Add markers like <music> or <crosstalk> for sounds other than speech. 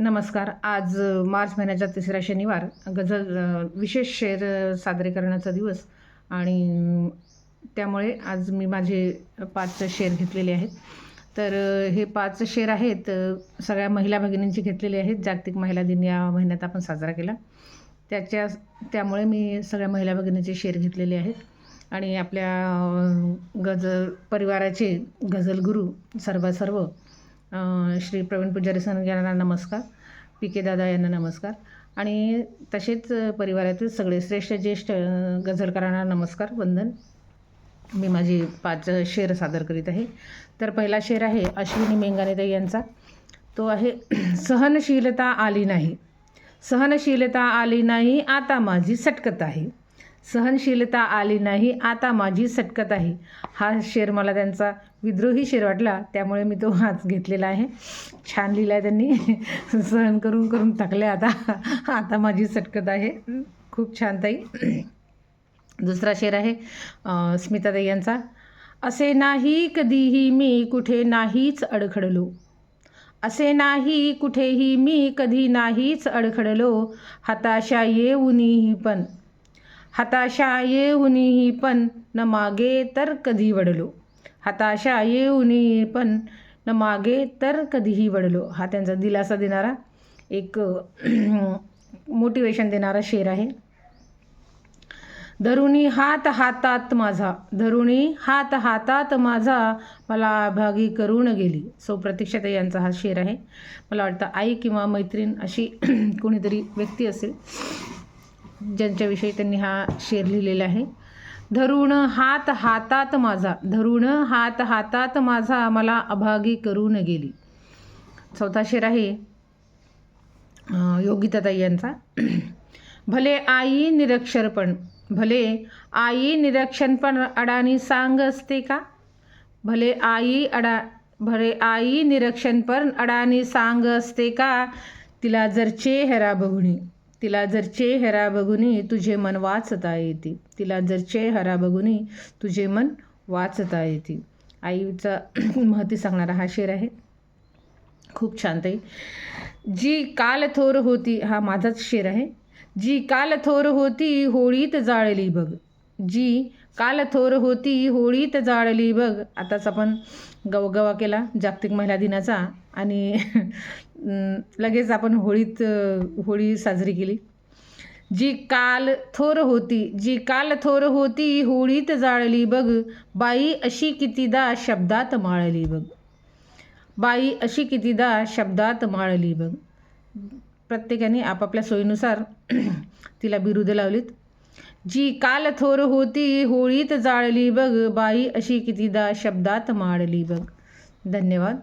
नमस्कार. आज मार्च महिन्याचा तिसरा शनिवार गझल विशेष शेर अ, सादरीकरणाचा दिवस आणि त्यामुळे आज मी माझे पाच शेर घेतलेले आहेत. तर हे पाच शेर आहेत सगळ्या महिला भगिनींची घेतलेले आहेत. जागतिक महिला दिन या महिन्यात आपण साजरा केला. त्याच्या त्यामुळे मी सगळ्या महिला भगिनींचे शेर घेतलेले आहेत. आणि आपल्या गझल परिवाराचे गझल गुरु सर्व सर्व श्री प्रवीण पुजारी सर यांना नमस्कार पी के दादा यांना नमस्कार. आणि तसेच परिवारातील सगळे श्रेष्ठ ज्येष्ठ गझलकारांना नमस्कार वंदन. मी माझी पाच शेर सादर करीत आहे. तर पहिला शेर आहे अश्विनी मेंगानेताई यांचा. तो आहे सहनशीलता आली नाही. सहनशीलता आली नाही आता माझी सटकत आहे. सहनशीलता आली नाही आता माझी सटकत आहे. हा शेर मला त्यांचा विद्रोही शेर वाटला त्यामुळे मी तो आज घेतलेला आहे. छान लिहिला आहे त्यांनी. सहन करून करून थकले आता. आता माझी सटकत आहे. खूप छान ताई. दुसरा शेर आहे स्मिताताई यांचा. असे नाही कधीही मी कुठे नाहीच अडखडलो. असे नाही कुठेही मी कधी नाहीच अडखडलो. हताशा येऊनही पण हताशा येऊनही पण न मागे तर कधी वडलो हताशा येऊनही पण न मागे तर कधीही वडलो हा त्यांचा दिलासा देणारा एक मोटिवेशन देणारा शेर आहे. धरुणी हात हातात माझा धरुणी हात हातात माझा मला अभागी करून गेली. सो प्रतीक्षाताई यांचा हा शेर आहे. मला वाटतं आई किंवा मैत्रीण अशी <clears throat> कोणीतरी व्यक्ती असेल ज्यांच्याविषयी त्यांनी हा शेर लिहिलेला आहे. धरुण हात हातात माझा धरुण हात हातात माझा मला अभागी करून गेली. चौथा शेर आहे योगिताताई यांचा. <clears throat> भले आई निरक्षरपण भले आई निरक्षरपण अडाणी सांग असते का? भले आई अडा भले आई निरक्षणपण अडाणी सांग असते का? तिला जर चेहरा बघुनी. तिला जर चेहरा बघुनी तुझे मन वाचता येते. तिला जर चेहरा बघुनी तुझे मन वाचता येते. आईचा <clears throat> महती सांगणारा हा शेर आहे. खूप छान ताई. जी काल थोर होती हा माझाच शेर आहे. जी काल थोर होती होळीत जाळली बघ. जी काल थोर होती होळीत जाळली बघ. आताच आपण गवगवा केला जागतिक महिला दिनाचा. आणि <laughs> लगेच आपण होळीत होळी साजरी केली. जी काल थोर होती जी काल थोर होती होळीत जाळली बघ. बाई अशी कितीदा शब्दात माळली बघ. बाई अशी कितीदा शब्दात माळली बघ. प्रत्येकाने आपापल्या सोयीनुसार <clears throat> तिला बिरुदं लावलीत. जी काल थोर होती होळीत जाळली बघ बाई अशी कितीदा शब्दात माळली बघ. धन्यवाद.